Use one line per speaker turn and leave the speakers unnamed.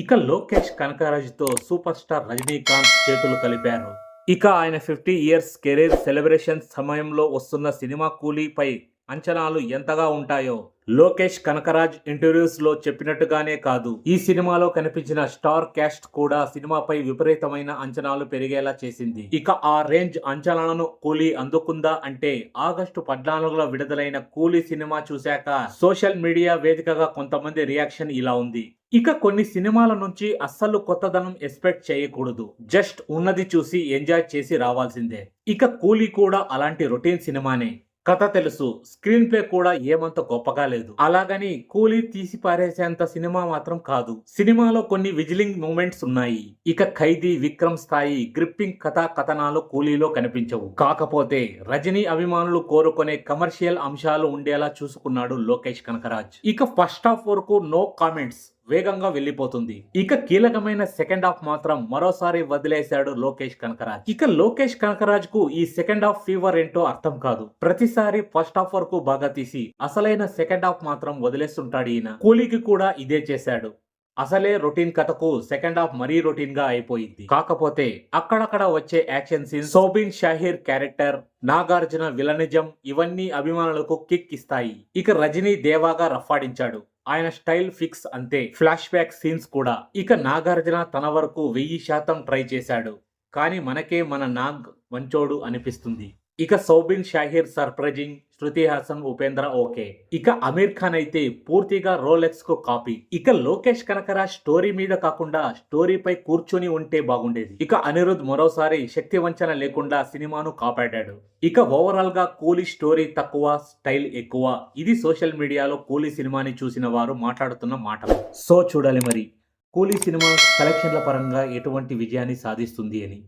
ఇక లోకేష్ కనకరాజుతో super star Rajinikanth చేతులు కలిపారు. ఇక ఆయన ఫిఫ్టీ ఇయర్స్ కెరీర్ సెలబ్రేషన్ సమయంలో వస్తున్న సినిమా కూలీపై అంచనాలు ఎంతగా ఉంటాయో లోకేష్ కనకరాజ్ ఇంటర్వ్యూస్లో చెప్పినట్టుగానే కాదు. ఈ సినిమాలో కనిపించిన స్టార్ క్యాస్ట్ కూడా సినిమాపై విపరీతమైన అంచనాలు పెరిగేలా చేసింది. ఇక ఆ రేంజ్ అంచనాలను కూలీ అందుకుందా అంటే ఆగస్టు పద్నాలుగులో విడుదలైన కూలీ సినిమా చూశాక సోషల్ మీడియా వేదికగా కొంతమంది రియాక్షన్ ఇలా ఉంది. ఇక కొన్ని సినిమాల నుంచి అస్సలు కొత్తదనం ఎక్స్పెక్ట్ చేయకూడదు. జస్ట్ ఉన్నది చూసి ఎంజాయ్ చేసి రావాల్సిందే. ఇక కూలీ కూడా అలాంటి రొటీన్ సినిమానే. కథ తెలుసు స్క్రీన్ ప్లే కూడా ఏమంత గొప్పగా లేదు. అలాగని కూలీ తీసి పారేసేంత సినిమా మాత్రం కాదు. సినిమాలో కొన్ని విజిలింగ్ మూమెంట్స్ ఉన్నాయి. ఇక ఖైదీ విక్రమ్ స్థాయి గ్రిప్పింగ్ కథా కథనాలు కూలీలో కనిపించవు. కాకపోతే రజనీ అభిమానులు కోరుకునే కమర్షియల్ అంశాలు ఉండేలా చూసుకున్నాడు లోకేష్ కనకరాజ్. ఇక ఫస్ట్ హాఫ్ వరకు నో కామెంట్స్ వేగంగా వెళ్ళిపోతుంది. ఇక కీలకమైన సెకండ్ హాఫ్ మాత్రం మరోసారి వదిలేశాడు లోకేష్ కనకరాజ్. ఇక లోకేష్ కనకరాజ్కు ఈ సెకండ్ హాఫ్ ఫీవర్ ఏంటో అర్థం కాదు. ప్రతిసారి ఫస్ట్ హాఫ్ వరకు బాగా తీసి అసలైన సెకండ్ హాఫ్ మాత్రం వదిలేస్తుంటాడు ఈయన. కూలీకి కూడా ఇదే చేశాడు. అసలే రొటీన్ కథకు సెకండ్ హాఫ్ మరీ రొటీన్గా అయిపోయింది. కాకపోతే అక్కడక్కడ వచ్చే action scene Soubin Shahir character Nagarjuna villainism ఇవన్నీ అభిమానులకు కిక్ ఇస్తాయి. ఇక రజనీ దేవాగా రఫాడించాడు ఆయన స్టైల్ ఫిక్స్ అంతే. ఫ్లాష్ బ్యాక్ సీన్స్ కూడా. ఇక నాగార్జున తన వరకు వెయ్యి శాతం ట్రై చేశాడు. కానీ మనకే మన నాగ్ మంచోడు అనిపిస్తుంది. ఇక సౌబిన్ షాహీర్ సర్ప్రైజింగ్ శృతి హాసన్ ఉపేంద్ర ఓకే. ఇక అమీర్ ఖాన్ అయితే పూర్తిగా రోలెక్స్కు కాపీ. ఇక లోకేష్ కనకరాజ్ స్టోరీ మీద కాకుండా స్టోరీపై కూర్చొని ఉంటే బాగుండేది. ఇక అనిరుద్ మరోసారి శక్తి వంచన లేకుండా సినిమాను కాపాడాడు. ఇక ఓవరాల్గా కూలీ స్టోరీ తక్కువ స్టైల్ ఎక్కువ. ఇది సోషల్ మీడియాలో కూలీ సినిమాని చూసిన వారు మాట్లాడుతున్న మాటలు సో చూడాలి మరి. కూలీ సినిమా కలెక్షన్ల పరంగా ఎటువంటి విజయాన్ని సాధిస్తుంది అని.